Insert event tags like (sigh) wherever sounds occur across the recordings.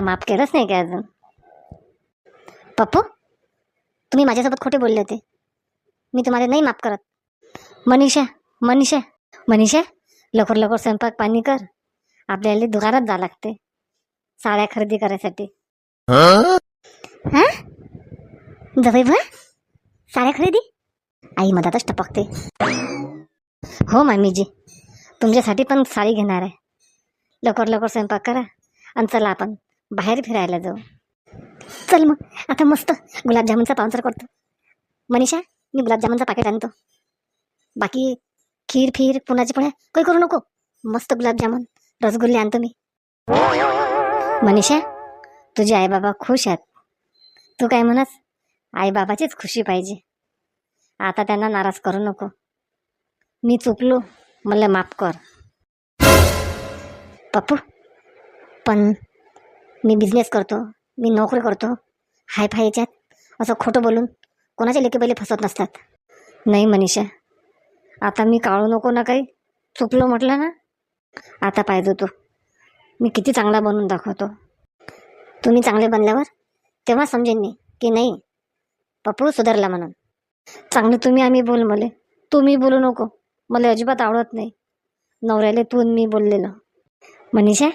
मला माफ केलंच नाही काय अजून? पप्पू तुम्ही माझ्यासोबत खोटे बोलले होते. मी तुम्हाला नाही माफ करत. मनीषा मनीषा मनीषा लवकर लवकर स्वयंपाक पाणी कर. आपल्याला दुकानात जा लागते साड्या खरेदी करायसाठी. हा? जवळ बा? साड्या खरेदी? आई मधातच टपकते. हो मामीजी तुमच्यासाठी पण साडी घेणार आहे. लवकर लवकर स्वयंपाक करा आणि चला आपण. बाहेर फिरायला जाऊ. चल मग. आता मस्त गुलाबजामुनचा पावसर करतो. मनीषा मी गुलाबजामुनचं पाकिट आणतो. बाकी खीर फीर पुण्याची पोळ्या काही करू नको. मस्त गुलाबजामुन रसगुल्ले आणतो मी. मनीषा तुझे आईबाबा खुश आहेत. तू काय म्हणस? आईबाबाचीच खुशी पाहिजे. आता त्यांना नाराज करू नको. मी चुकलो. मला माफ कर. पप्पू पण मी बिझनेस करतो मी नोकरी करतो. हाय फाय याच्यात असं खोटं बोलून कोणाच्या लेके पहिले फसवत नसतात. नाही मनीषा आता मी काळू नको ना काही. चुकलो म्हटलं ना आता पाहिजे तू मी किती चांगला बनवून दाखवतो. तुम्ही चांगले बनल्यावर तेव्हा समजेन मी की नाही. पप्पू सुधारला म्हणून. चांगलं तुम्ही आम्ही बोल मले. तुम्ही बोलू नको. मला अजिबात आवडत नाही. नवऱ्याला तू मी बोललेलं. मनीषा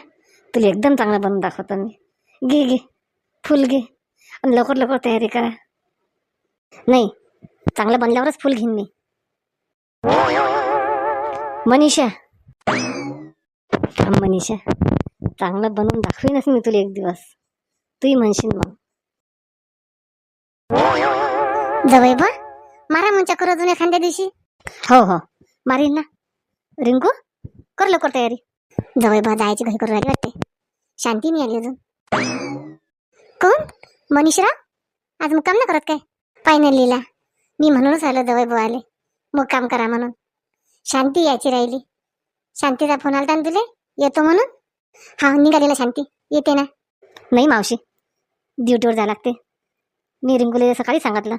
तुला एकदम चांगलं बनवून दाखवतो मी. घे घे. फुल घे. आणि लवकर लवकर तयारी करा. नाही चांगलं बनल्यावरच फुल घेईन मी. मनीषा. थांब मनीषा. चांगलं बनवून दाखवीनच मी तुला एक दिवस. तूही म्हणशील मग. जवळ बा. मारा मग चक्कर अजून एखाद्या दिवशी. हो हो. मारीन ना. रिंकू कर लवकर तयारी. जवळ बा जायची घरी करू राहिली वाटते. शांती नाही आली अजून. कोण? मनीषरा आज मुक्काम ना करत काय? पाय नाही लिहिला मी म्हणूनच आलो जवळ बो आले मुक्काम करा म्हणून. शांती यायची राहिली. शांतीचा फोन आलता ना तुले? येतो म्हणून? हा निघालेला शांती. येते ना. नाही मावशी. ड्युटीवर जावं लागते. मी रिंगुले सकाळी सांगितलं.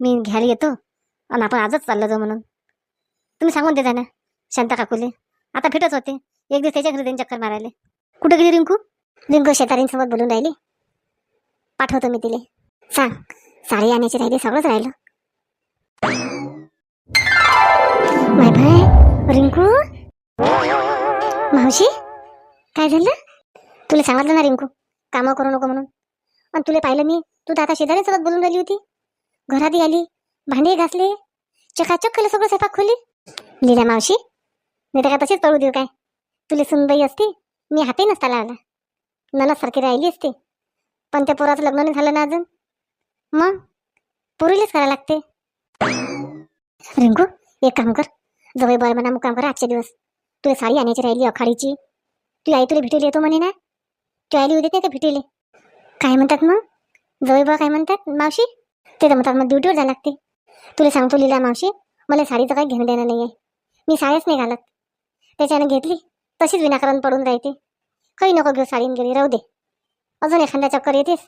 मी घ्यायला येतो. आणि आपण आजच चाललो जाऊ म्हणून. तुम्ही सांगून देता ना शांता काकुले. आता भेटत होते. एक दिवस त्याच्या घरी त्यांनी चक्कर मारायले. कुठं गेली रिंकू? रिंकू शेतारींसोबत बोलून राहिली. पाठवतो मी तिले. सांग साडी आणायची राहिली सगळंच राहिलं. माय भाय रिंकू? मावशी काय झालं? तुला सांगितलं ना रिंकू कामं करू नको म्हणून. आणि तुला पाहिलं मी तू तर आता शेजाऱ्यांसोबत बोलून राहिली होती. घरात आली भांडे घासले चकाचक केलं सगळं स्वयंपाक खोली. लिहिल्या मावशी मी तर काय तसेच पळू देऊ काय? तुला सुनबाई असती मी हातही नसता लावला ननसारखी राहिली असते. पण त्या पोराचं लग्न नाही झालं ना अजून? मग? पोरीलाच करायला लागते. रिंकू एक काम कर. जवळ बळ म्हणा मुक्काम कर आजचे दिवस. तुला साडी आणायची राहिली अखाडीची. तू आई तुला भेटेल येतो म्हणे ना? तू आईला उद्या नाही का भेटेल? काय म्हणतात मग? जवळ बा काय म्हणतात? मावशी? ते तर म्हणतात मग ड्युटीवर जायला लागते. तुला सांगतो लिला मावशी मला साडीचं काही घेणं देणं नाही आहे मी साड्याच नाही घालत. त्याच्यानं घेतली. तशीच विनाकारण पडून राहते. काही नको घेऊ साडीन गेली राहू दे. अजून एखाद्या चक्कर येतेस?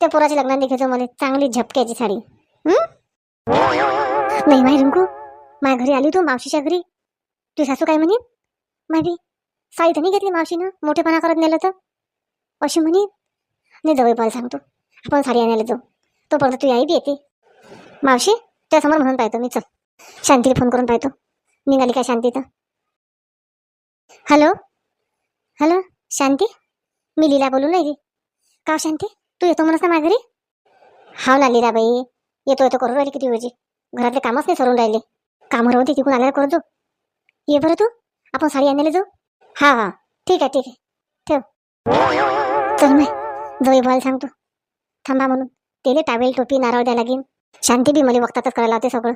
त्या पोराच्या लग्नाने घेतो मला चांगली झपक्याची साडी. नाही माही रिंकू माझ्या घरी आली तू मावशीच्या घरी. तू सासू काय म्हणे? माझी साडी तर नाही घेतली मावशीनं मोठेपणा करत नेलं तर? अशी म्हणे नाही जवळ पाहायला सांगतो आपण साडी आणायला जाऊ. तोपर्यंत तू आई बी येते. मावशी त्यासमोर म्हणून पाहतो मी चल. शांतीला फोन करून पाहतो. निघाली काय शांती तर? हॅलो? हॅलो? शांती? मी लीला बोलून राहिली. का हो शांती? तू येतो म्हणस ना माझ्या घरी हाव ना लीलाबाई. येतो येतो करून राहिली किती वेळची? घरातले कामच नाही सरून राहिले. कामं हरवते तिकून आल्यावर करतो ये बरं तू. आपण साडी आणायला जाऊ. हा हा. ठीक आहे ठीक आहे. ठेव. चल मी जवळ बोलायला सांगतो. थांबा म्हणून. तेले टावेल टोपी नारळ द्यायला लागेन. शांती बी मला वक्तातच करायला होते सगळं.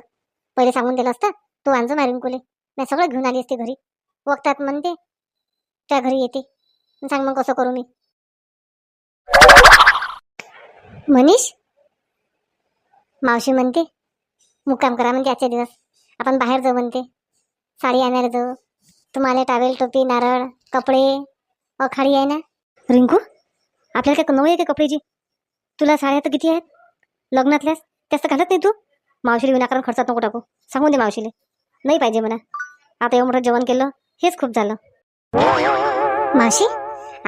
पहिले सांगून दिलं असतं तू आणजो मारून कुले. मी सगळं घेऊन आली असते घरी. वक्तात म्हणते त्या घरी येते. सांग मग कसं करू मी. मनीष? मावशी म्हणते मुक्काम करा म्हणते आजच्या दिवस. आपण बाहेर जाऊ म्हणते. साडी आणायला जाऊ. तुम्हाला टावेल टोपी नारळ कपडे अखाडी आहे ना? रिंकू आपल्याला काय नऊ आहे का कपड्याची तुला साड्या तर किती आहेत? लग्नातल्यास जास्त घालत नाही तू? मावशीला विनाकारण खर्चात नको टाकू. सांगून दे मावशीले. नाही पाहिजे म्हणा. आता एवढं मोठं जेवण केलं हेच खूप झालं. मावशी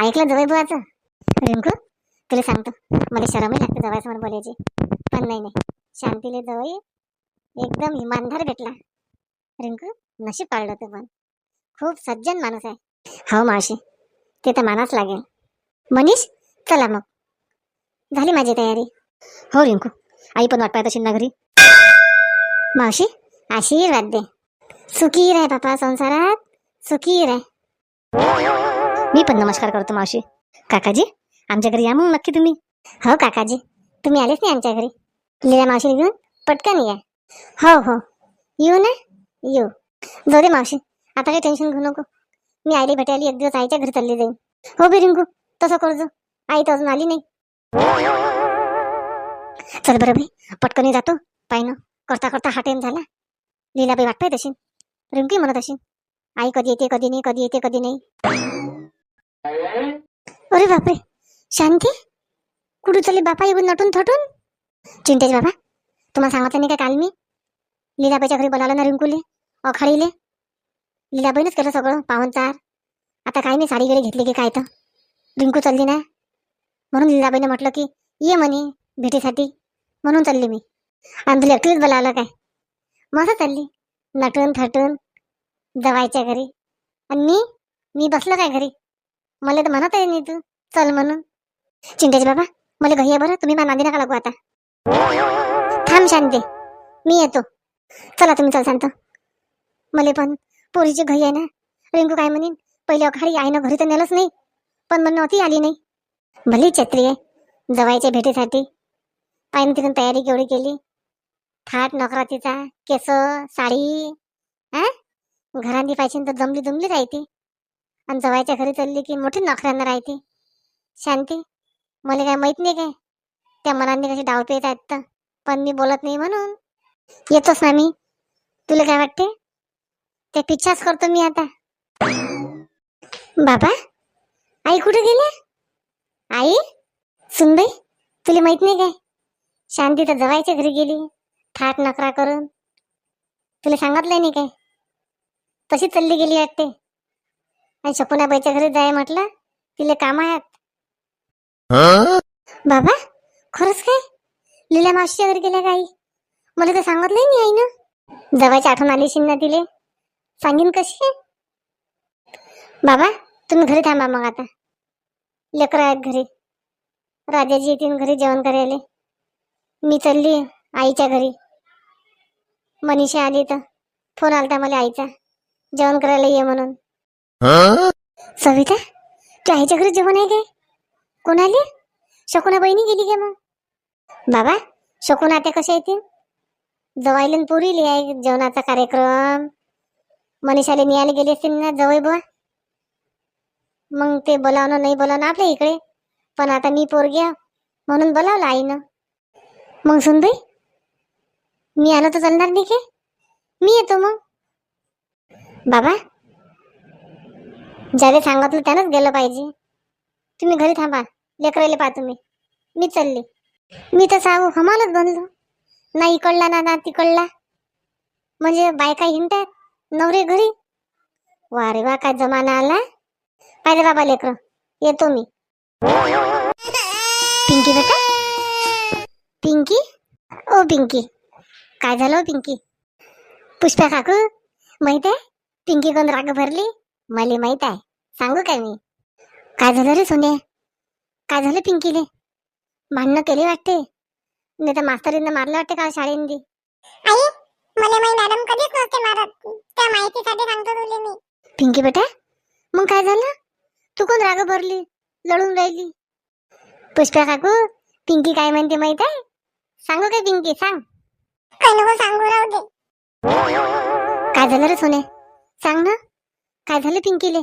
ऐकलं जवळ बुवाचं? रिंकू तुला सांगतो मला शरमही लागते जवळसमोर बोलायची. पण नाही नाही. शांतीले जवळ एकदम इमानदार भेटला. रिंकू नशीब पाळलं ते पण. खूप सज्जन माणूस आहे. हो मावशी ते तर मानाच लागेल. मनीष चला मग. झाली माझी तयारी. हो रिंकू आई पण वाट पाहत नगरी ना घरी. मावशी आशीर्वाद दे. सुखी राह बापा संसारात. सुखी रे. मी पण नमस्कार करतो मावशी. काकाजी आमच्या घरी या मग नक्की तुम्ही. हो काकाजी. तुम्ही आलेच नाही आमच्या घरी. लीला मावशी घेऊन पटकन या. हो हो. येऊ ना? येऊ. जाऊ दे मावशी. आता काही टेन्शन घेऊ नको. मी आईला भेटायला एक दिवस आईच्या घरी चालली जाईन. हो बे रिंकू तसं करजो आई तर अजून आली नाही. चल बरं बाई. पटकन जातो. पाहिनं करता करता हा टाइम झाला. लीलाबाई वाट तशी रिंकी म्हणत अशी आई कधी येते कधी नाही कधी येते कधी नाही. अरे बापरे. शांती? कुठं चालली? बापा येऊन नटून थटून? चिंतेश बाबा तुम्हाला सांगितलं नाही का काल मी? लीलाबाईच्या घरी बोलावलं ना रिंकूले अखाडीले. लीलाबाईनंच केलं सगळं पाहुणचार आता काय नाही साडी गिडी घेतली की काय तर. रिंकू चालली ना? म्हणून लीलाबाईनं म्हटलं की ये म्हणे भेटीसाठी. म्हणून चालली मी. आणि तुला एकटीच बोलावलं काय? मस्त चालली. नटून थटून. जवायच्या घरी. आणि मी मी बसलो काय घरी? मला तर म्हणत आहे नाही तू चल म्हणून. चिंतेश बाबा मला घरी आहे बरं तुम्ही मला नांदी नका लागू आता. थांब शांती मी येतो. चला तुम्ही चल शांत. मला पण पोरीची घरी आहे ना. रिंकू काय म्हणेन पहिले अखाडी आहे ना घरी तर नेलंच नाही पण म्हणणं होती आली नाही. भली छत्री आहे जवायच्या भेटीसाठी. पाहिजे तिथून तयारी केवढी केली. थाट नकरा तिचा केस साडी हा घरांनी पाहिजे तर जमली जमली राहते. आणि जवायच्या घरी चालली की मोठी नखऱ्यांना राहते. शांती मला काय माहीत नाही काय? त्या मनाने कशी डाव पेत आहेत तर. पण मी बोलत नाही म्हणून. येतोच ना मी. तुला काय वाटते? ते पिच्छाच करतो मी आता. बाबा आई कुठे गेल्या आई? सुनबाई तुला माहीत नाही काय? शांती तर जवायच्या घरी गेली. थाट नकरा करून. तुला सांगितलंय नाही काय? तशी चालली गेली वाटते आणि शकुनाबाईच्या घरी जाय म्हटलं तिले काम आहेत. बाबा खरंच काय? लीला मावशीच्या घरी गेल्या काही मला तर सांगितलंय नाही आई ना जवळची आठवण आली शिन ना तिले. सांगीन कशी बाबा तुम्ही घरी थांबा मग आता. लेकरं आहेत घरी. राजाजी येतील घरी जेवण करायला. मी चालली आईच्या घरी. मनीषा आली तर. फोन आलता मला आईचा. जेवण करायला ये म्हणून. सविता तू आईच्या घरी जेवण आहे काय? कोण आली? शकुना बहिणी गेली का मग? बाबा शकुना आता कशा येतील? जवायला न पुरीली आहे जेवणाचा कार्यक्रम. मनीषाला नियाला गेली असतील ना जवळ बुवा. मग ते बोलावणं नाही बोलावणं आपल्या इकडे. पण आता मी पोरगी आहे, म्हणून बोलावलं आईनं. मग सुनबाई मी आलो तर चालणार नाही मी येतो मग. बाबा? ज्याला सांगितलं त्यानंच गेलं पाहिजे. तुम्ही घरी थांबा लेकरायला पहा तुम्ही. मी चालली. मी तर साऊ हमालच बनलो. ना इकडला ना ना तिकडला. म्हणजे बायका हिंडतात नवरे घरी? वा रे वा काय जमाना आला. पाहिजे बाबा लेकर येतो मी. पिंकी बेटा? पिंकी? ओ पिंकी. काय झालं पिंकी? पुष्पा काकू माहीत आहे? पिंकी कोण राग भरली? मला माहीत आहे. सांगू काय मी? काय झालं रे सोने काय झालं पिंकीले? भांडणं केली वाटते? नाही तर मास्तरीनं मारलं वाटते का शाळेंनी? आई मला माई मॅडम कधीच नसते मारत. त्या माहितीसाठी सांगतो तुले मी. पिंकी बेटा मग काय झालं? तू कोण राग भरली? लढून राहिली? पुष्पा काकू पिंकी काय म्हणते माहीत आहे? सांगू काय पिंकी? सांग. काय नको सांगू राहू दे. काय झालं रे सोने सांग ना. काय झालं पिंकीले?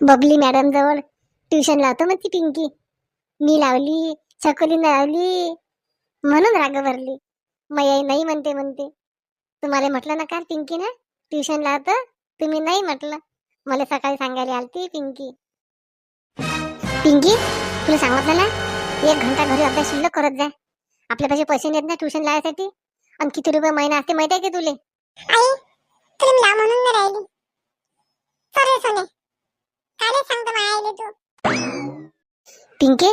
बबली मॅडम जवळ ट्युशन लावतो मग ती पिंकी. मी लावली छकुली लावली म्हणून राग भरली. मयाई नाही म्हणते म्हणते. तुम्हाला म्हटलं ना का पिंकी ना ट्युशन लावतं तुम्ही नाही म्हटलं. मला सकाळी सांगायला आलती पिंकी. पिंकी तुला सांगितलं ना? एक घंटा घरी अभ्यास शिल्लक करत जा. आपल्यापाशी पैसे नाहीत ना ट्युशन लावायसाठी. आणि किती रुपये महिना असते माहिती आहे की तुले? आई तुला मी ला म्हणून नाही राहिली. सरे सोने. काय सांगतो आईले तू. पिंके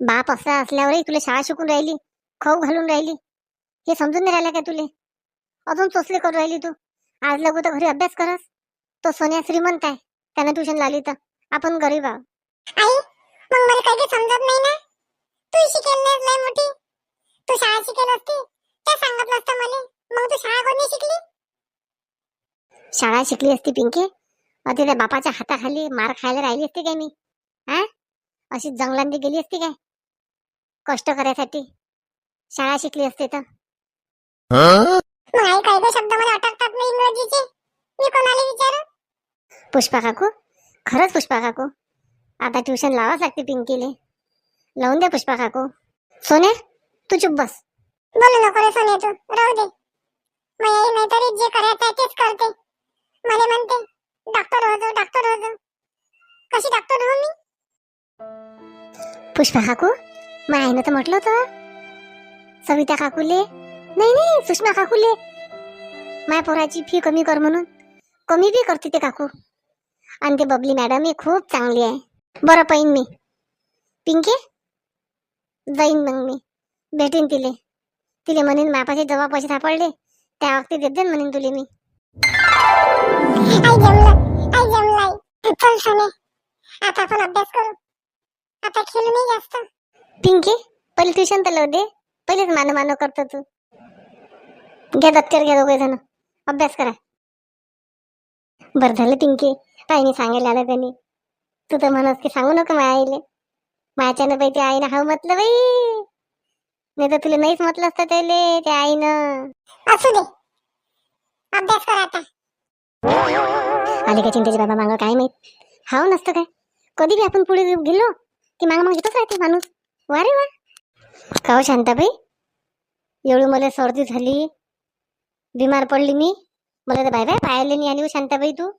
बाप असा असल्यावरही तुला शाळा शिकून राहिली खाऊ घालून राहिली. हे समजून नाही राहिलं का तुले? अजून चोचले करून राहिली तू. आज लगू तर घरी अभ्यास करस. तो सोन्या श्रीमंत आहे. त्यानं ट्युशन लावली तर. आपण गरीब आहोत. आई मग मला काही समजत नाही ना? तू शिकेल लय मोठी. तू शाळा शिकेल असती. ते सांगत नसतं मला. मग तू शाळा कोणी शिकली? शाळा शिकली असती पिंकी. अति त्या बापाच्या हाताखाली मार खायला राहिली असती काय मी? हा? अशी जंगलांनी गेली असती काय? कष्ट करायसाठी. शाळा शिकली असते तर. मग आई काही काही शब्द मला अटकतात नाही इंग्रजीचे. मी कोणाला विचारू? पुष्पा काकू. खरंच पुष्पा काकू. आता ट्युशन लावाच लागते पिंकीले. लावून दे पुष्पा काकू. सोने तू चुप बस. बोलू नको रे सोने तू. राहू दे. मग नाहीतरी जे करायचं आहे तेच करते. मला म्हणते डॉक्टर हो डॉक्टर हो कशी डॉक्टर हो मी? पुष्पा काकू मग आईनं तर म्हटलं होतं. सविता काकूले? नाही नाही सुषमा काकूले. माय पोराची फी कमी कर म्हणून. कमी बी करते ते काकू. आणि ते बबली मॅडम ही खूप चांगली आहे. बरं पाहिन मी. पिंके? जाईन मग मी. भेटेन तिले. तिले म्हणेन मापाचे जेव्हा पैसे सापडले. त्या वक्ती देत देईन म्हणेन तुले मी. आई जमलं आई जमलं आई चल सोने आता आपण अभ्यास करू. आता खेळू नाही जास्त. पिंकी पहिले ट्युशन तर लावू दे. पहिलेच मानो मानो करतो तू. घ्या दप्तर घ्या दोघे जण. अभ्यास करा. बरं झालं पिंकी. ताईने सांगायला आलं त्यांनी. तू तर म्हणस की सांगू नको माझ्या आईले. माझ्यानं बाई त्या आईनं हवं म्हटलं बाई. नाही तर तुला नाहीच म्हटलं असतं त्याले त्या आईनं. असू दे. अभ्यास कर आता. आले का चिंतेचे बाबा मागं? काय माहीत? हाव नसतं काय? कधी बी आपण पुढे गेलो की मागं मग येतच राहते माणूस. वा रे वा. का हो शांताबाई एवढी मला सर्दी झाली बिमार पडली मी. मला तर बाय बाय पाहायला नाही आली हो शांताबाई तू.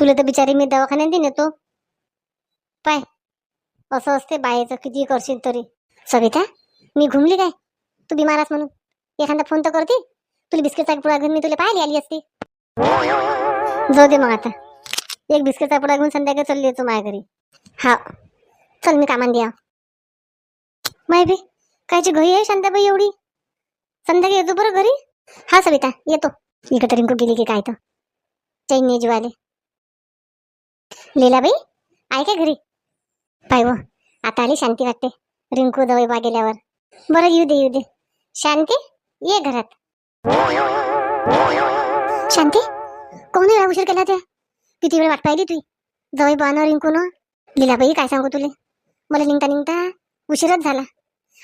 तुला तर बिचारी मी दवाखान्यात नेतो पाय. असं असते बायचं किती करशील तरी. सविता मी घुमली काय? तू बिमार आहेस म्हणून. एखादा फोन तर करते. तुला बिस्किटचा पुडा घेऊन मी तुला पाहायला आली असती. जाऊ दे मग आता. एक बिस्किटचा पुडा घेऊन संध्याकाळी चालली येतो माझ्या घरी. हा चल मी कामान द्या माय बी कायची घरी आहे शांताबाई एवढी? संध्याकाळी येतो बरं घरी? हा सविता येतो. इकडे रिंकू गेली की काय तर. चैन्य जीवाले लीलाबाई आहे का घरी? पाय व आता आली शांती वाटते. रिंकू दवाई बा गेल्यावर बरं येऊ दे येऊ दे. शांती ये घरात. शांती कोणी वेळा उशीर केला त्या किती वेळ वाट पाहिली तुझी जवळ बानं रिंकून. लिलाबाई काय सांगू तुले? मला निघता निघता उशीरच झाला.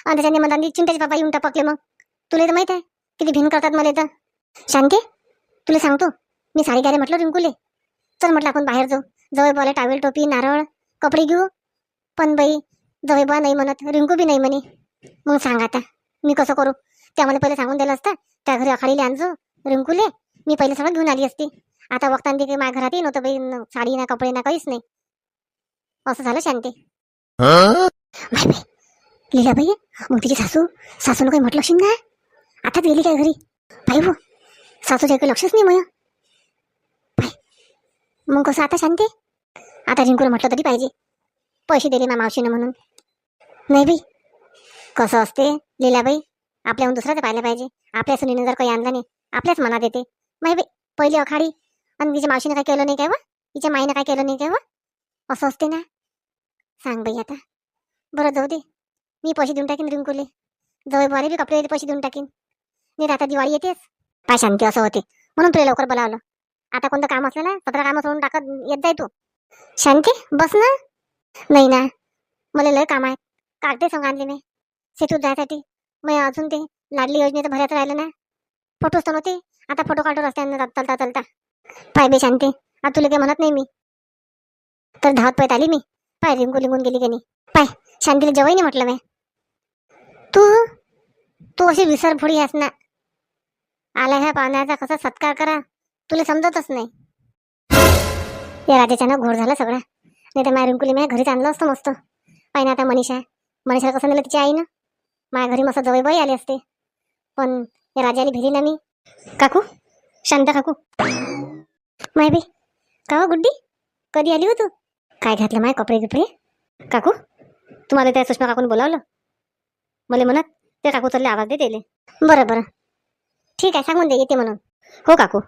आणि त्याच्याने मला चिंताचे बाबा येऊन टपकले मग. तुला तर माहीत आहे किती भिन करतात मला तर शांती तुला सांगतो मी साडी घ्यायला म्हटलं रिंकूले. चल म्हटलं आपण बाहेर जाऊ. जवळ बोला टावेल टोपी नारळ कपडे घेऊ. पण बाई जवळ बा नाही म्हणत. रिंकू बी नाही म्हणे. मग सांग आता मी कसं करू? त्यामध्ये पहिले सांगून दिलं असतं त्या घरी अखाडीले आणजो. रिंकूले मी पहिले सगळं घेऊन आली असती. आता वक्तांनी काही माझ्या घरातही नव्हतं बाई न- साडी ना कपडे ना काहीच नाही. असं झालं शांती. बाई बाई. मग तिची सासू सासून काही म्हटलं असेल ना? आताच गेली काय घरी? बाई हो सासूच्या काही लक्षच नाही मग. बाई मग कसं आता शांती? आता रिंकूला म्हटलं तरी पाहिजे. पैसे दिले मा मावशीनं म्हणून. नाही बाई कसं असते? लीलाबाई आपल्याहून दुसऱ्याचं पाहिलं पाहिजे. आपल्या सुनीनं जर काही आणलं नाही आपल्याच मनात येते. माही बाई पहिली अखाडी आणि तिच्या मावशीने काय केलं नाही काय वा तिच्या माईनं काय केलं नाही काय वा असं असते ना. सांग बाई आता. बरं जाऊ दे. मी पैसे देऊन टाकीन रिंकूले. जवळ बरे बी कपडे पैसे देऊन टाकीन. नाही आता दिवाळी येतेच. काय शांती असं होते. म्हणून तुला लवकर बोलावलं. आता कोणतं काम असलं ना सतरा कामं सोडून टाकत येत जाय तू. शांती बस ना. नाही ना. मला लय काम आहेत. कागदे सांग आणले मी. सेतूत जायसाठी. मग अजून ते लाडली योजनेचं भरायचं राहिलं ना. फोटोच तर नव्हते. आता फोटो काढतो रस्त्यानं जात- चालता चालता. पाय बे शांती. आता तुला काही म्हणत नाही मी? तर धावत पायत आली मी. पाय रिंगू लिंगून गेली की नाही पाय शांतीला जेव्हाही नाही म्हटलं मी तू तू अशी विसरफोडी आहेस ना. आला ह्या पाहुण्याचा कसा सत्कार करा. तुला समजतच नाही. या राजाच्या ना घोड झाला सगळा. नाही तर माझ्या रिंकुली माझ्या घरीच आणलं असतं मस्त. पाहिजे आता मनीषा. मनीषाला कसं नेलं तिची आई ना माझ्या घरी मस्त जवळ बाई आली असते. पण या राजाने भिली ना मी. काकू शांत काकू. माय बाई का हो गुड्डी? कधी आली हो तू? काय घातलं माय कपडे गिपडे काकू तुम्हाला त्या सुषमा काकून बोलावलं? मला म्हणत ते काकू चालले आवाज दे त्याले. बरं बरं. ठीक आहे सांगून दे येते म्हणून. हो काकू.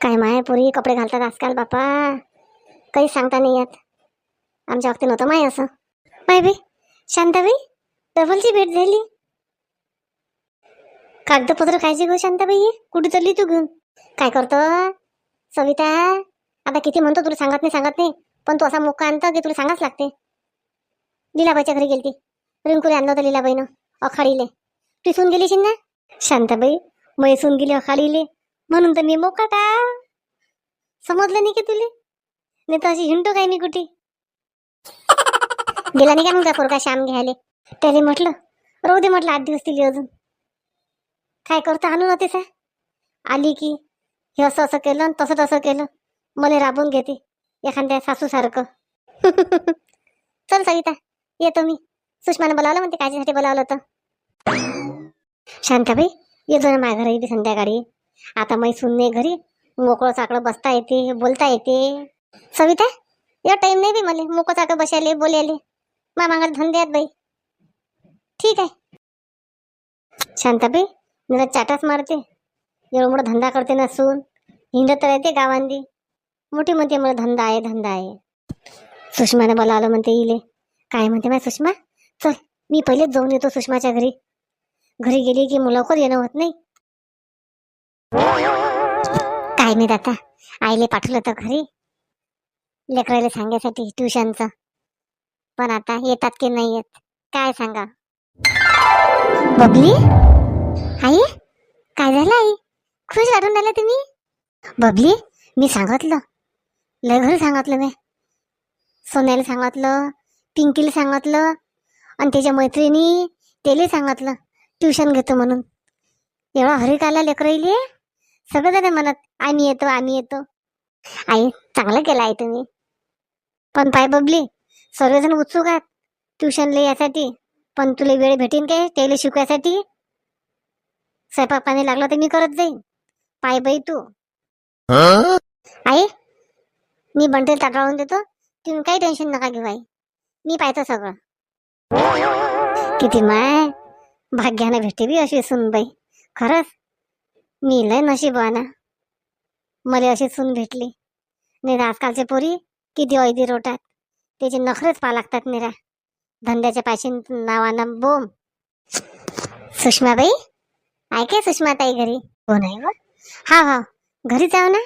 काय माय पुरी कपडे घालतात आजकाल बापा? काही सांगता नाही येत. आमच्या वक्ती नव्हतं माय असं. माय बाई शांताबाई डबलची भेट झाली. कागदपत्र खायचे गो शांताबाई? कुठे चालली तू घेऊन? काय करतो? सविता? आता किती म्हणतो तुला सांगत नाही सांगत नाही. पण तू असा मोका आणता की तुला सांगाच लागते. लिलाबाईच्या घरी गेलती. रिंकूने आणलं होतं लिलाबाईनं अखाडीले. टिसून गेली ना? शांताबाई मैसून गेली अखाडीले. म्हणून तर मी मोकाटा समजलं नाही की तुले? नाही तर अशी हिंडतो काय मी कुठे? गेला नाही का मग त्या पोरगा श्याम घ्यायला? त्याने म्हटलं राहू दे म्हटलं आठ दिवस दिली अजून. काय करतो? आणू नव्हते सा आली की हे असं असं केलं आणि तसं तसं केलं. मला राबून घेते एखाद्या सासूसारखं. (laughs) चल सविता येतो मी. सुषमानं बोलावलं म्हणते काळजीसाठी बोलावलं होतं. शांताबाई येतो ना माझ्या घरी संध्याकाळी. आता मै सुनने घरी. मोकळं चाकळं बसता येते बोलता येते. सविता या टाईम नाही बी मला. मोकळं चाकळं बसायले बोलायले. मा मागायला धंदे आहेत बाई. ठीक आहे. शांताबाई मला चाटाच मारते। एवढं मोठा धंदा करते ना सून. हिंडत राहते गावांदी मोठी म्हणते मला धंदा आहे धंदा आहे. सुषमाने बोलावलं म्हणते इले. काय म्हणते माय सुषमा? चल मी पहिलेच जाऊन येतो सुषमाच्या घरी. घरी गेली की मग लवकर येणं होत नाही. काय नाही आता आईले पाठवलं तर घरी. लेकरायला सांगायसाठी ट्युशनचं. पण आता येतात की नाही येत? काय सांगा बबली? आई काय झालं आई? खुश वाटून राहिला तुम्ही? बबली मी सांगितलं. लय घरी सांगितलं मी. सोन्याला सांगितलं पिंकीला सांगितलं आणि त्याच्या मैत्रिणी त्याला सांगितलं ट्युशन घेतो म्हणून. एवढा हरी आला लेकर येईल सगळं जण म्हणत आम्ही येतो आम्ही येतो. आई चांगलं केलं आहे तुम्ही. पण पाय बबली सर्वजण उत्सुक आहेत ट्युशनला यासाठी. पण तुला वेळ भेटेन काय? त्याला शिकवायसाठी? स्वयंपाक पाणी लागलं तर मी करत जाईन. पाय बाई तू. आई मी बंडल ताटाळून देतो. तुम्ही काही टेन्शन नका घेऊ आई. मी पाहतो सगळं. किती माय भाग्यानं भेटते बी अशी सुनबाई खरंच मी लय नशीबवाना मला अशी सून भेटली. नाही आजकालचे पोरी किती ऐदी रोटात त्याचे नखरेच पा लागतात निरा. धंद्याच्या पाशी नावानं बोम सुषमाबाई ऐके सुषमाताई घरी? कोण आहे व हा हा. घरी जाऊ ना.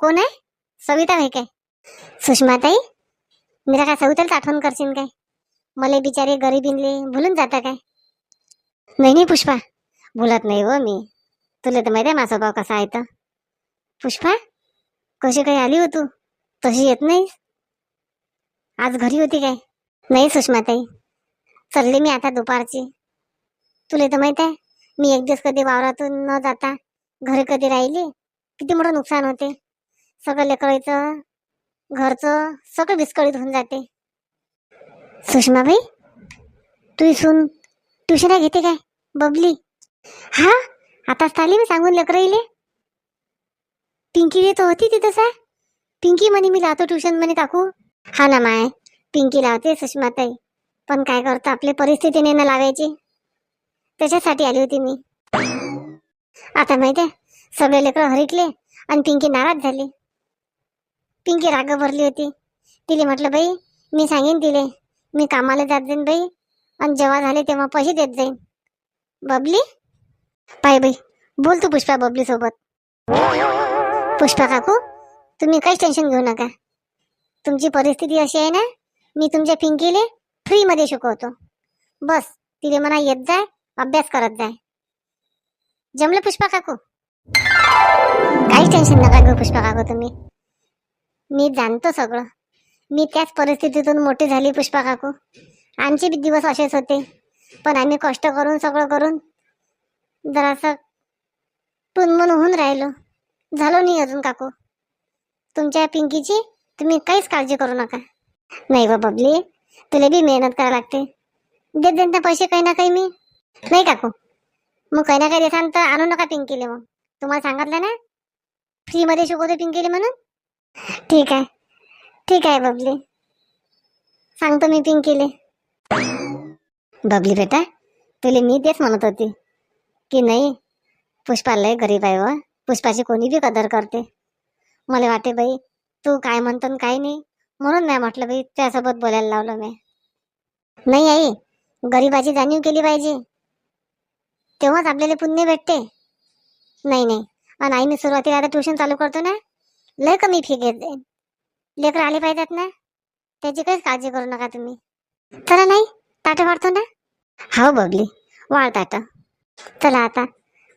कोण आहे? सविता आहे काय? सुषमाताई मेरा काय सवितालाच आठवण करशील काय? मला बिचारे गरीबीनले भुलून जाता काय? नाही नाही पुष्पा. भुलत नाही व मी. तुला तर माहिती आहे माझा भाव कसा आहे तर. पुष्पा कशी काही आली हो तू? तशी येत नाही. आज घरी होती काय? नाही सुषमाताई. चालले मी आता दुपारची. तुला तर माहीत आहे मी एक दिवस कधी वावरातून न जाता घरी कधी राहिली किती मोठं नुकसान होते. सगळं लेकरायचं घरचं सगळं विस्कळीत होऊन जाते. सुषमाबाई तू इथून ट्युशन घेते काय? बबली. हा आताच आली मी सांगून लेकराईले. पिंकी तर होती तिथं सा पिंकी म्हणे मी लावतो ट्युशन म्हणे काकू. हा ना माय पिंकी लावते सुषमाताई. पण काय करतो आपली परिस्थिती नाही ना लावायची. त्याच्यासाठी आली होती मी. आता माहिती आहे सगळे लेकरं हरिकले आणि पिंकी नाराज झाली. पिंकी राग भरली होती. तिले म्हटलं बाई मी सांगेन तिले. मी कामाला जात जाईन बाई. आणि जेव्हा झाले तेव्हा पैसे देत जाईन. बबली? पाय बाई बोल तू पुष्पा बबली सोबत. पुष्पा काकू तुम्ही काहीच टेन्शन घेऊ नका. तुमची परिस्थिती अशी आहे ना मी तुमच्या पिंकीले फ्रीमध्ये शिकवतो. बस तिले म्हणा येत जाय अभ्यास करत जाय. जमलं पुष्पा काकू? काही टेन्शन नका घेऊ पुष्पा काकू तुम्ही. मी जाणतो सगळं. मी त्याच परिस्थितीतून मोठी झाली पुष्पा काकू. आमचे बी दिवस असेच होते. पण आम्ही कष्ट करून सगळं करून जरासं पुनमन होऊन राहिलो. झालो नाही अजून काकू. तुमच्या पिंकीची तुम्ही काहीच काळजी करू नका. नाही बा बबली तुला बी मेहनत करावं लागते. देत देत ना पैसे काही ना काही मी. नाही काकू. मग काही ना काही देसान तर आणू नका पिंकीले मग. तुम्हाला सांगितलं ना? फ्रीमध्ये शिकवतो पिंकीले म्हणून. ठीक आहे. ठीक आहे बबली. सांगतो मी पिंकीले. बबली बेटा तुले मी तेच म्हणत होती की नाही पुष्पा लय गरीब आहे व. पुष्पाची कोणी बी कदर करते. मला वाटे बाई तू काय म्हणतो न काय नाही. म्हणून नाही म्हटलं बाई त्यासोबत बोलायला लावलं मी. नाही आई गरिबाची जाणीव केली पाहिजे. तेव्हाच आपल्याला पुण्य भेटते. नाही नाही. आणि आई मी सुरुवातीला आता ट्युशन चालू करतो ना लय कमी फी घेत. लेकर आले पाहिजेत ना त्याची काहीच काळजी करू नका तुम्ही. चला नाही ताटं वाढतो ना? हो बबली. वाढ ताटं. चला आता.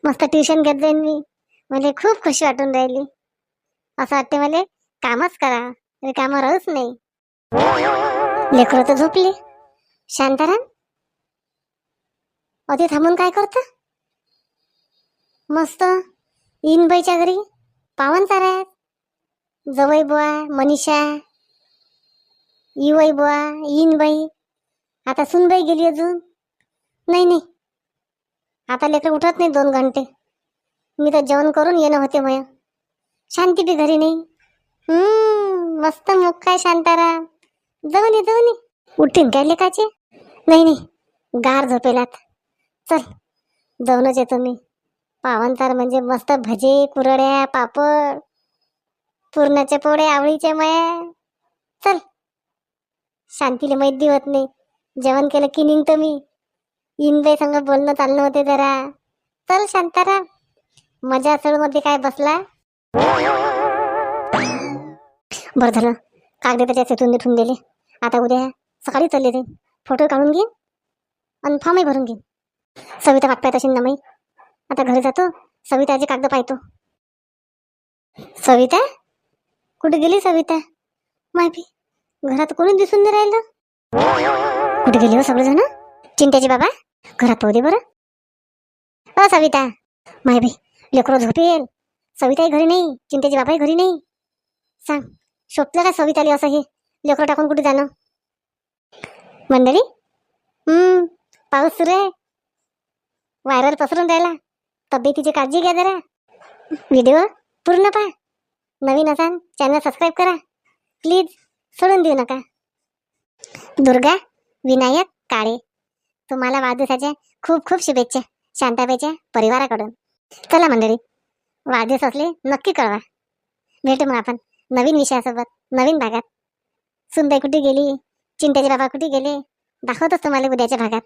मस्त ट्युशन घेत जाईन मी. मला खूप खुशी वाटून राहिली. असं वाटते मला कामच करा. कामं राहूच नाही. लेकरं तर झोपली. शांताराम अति थांबून काय करता? मस्त. इनबाईच्या घरी. पावन आहेत. जवई बुवा मनीषा युवई बुवा इनबाई. आता सुनबाई गेली अजून. नाही नाही. आता लेकर उठत नाही दोन घंटे. मी तर जेवण करून येणं होते मय. शांती बी घरी नाही. मस्त मुख काय शांताराम जाऊन ये जाऊन ये. उठीन काय लेकाचे? नाही नाही. गार झोपेलात. चल जाऊनच येतो मी. पावनतार म्हणजे मस्त भजे कुरड्या पापड पुरणाचे पोळे आवळीचे मया चल शांतीला माहीत होत नाही. जेवण केलं की निघतो मी. इनबाई संग बोलणं चालणं होते जरा. चल शांताराम. मजा मध्ये काय बसला? बरं झालं. कागदे त्याच्या सेतून देठून दिले आता उद्या सकाळी चालले ते फोटो काढून घेईन आणि फॉर्मही भरून घेईन. सविता वाट असेल ना माई आता घरी जातो. सविताची कागद पाहतो. सविता? कुठे गेली सविता? माहिती? घरात कोणी दिसून नाही राहिलं. कुठे गेली हो सगळेजण? चिंट्याची बाबा? घरात पाहू दे बरं. अ सविता. माहिती लेकरं झोपेल. सविताही घरी नाही. चिंट्याची बाबाही घरी नाही. सांग शोधलं का सविताली असं हे? लेकरं टाकून कुठे जाणं? मंडळी? हम्म पाऊस सुरू आहे. व्हायरल पसरून राहिला. तब्येतीची काळजी घ्या जरा. व्हिडिओ पूर्ण पहा. नवीन असाल चॅनल सबस्क्राईब करा. प्लीज सोडून देऊ नका. दुर्गा विनायक काळे तुम्हाला वाढदिवसाच्या खूप खूप शुभेच्छा. शांताबाईच्या परिवाराकडून. चला मंडळी वाढदिवस असले नक्की कळवा. भेटू मग आपण नवीन विषयासोबत नवीन भागात. सुनबाई कुठे गेली? चिंट्याचे बाबा कुठे गेले? दाखवतोच तुम्हाला उद्याच्या भागात.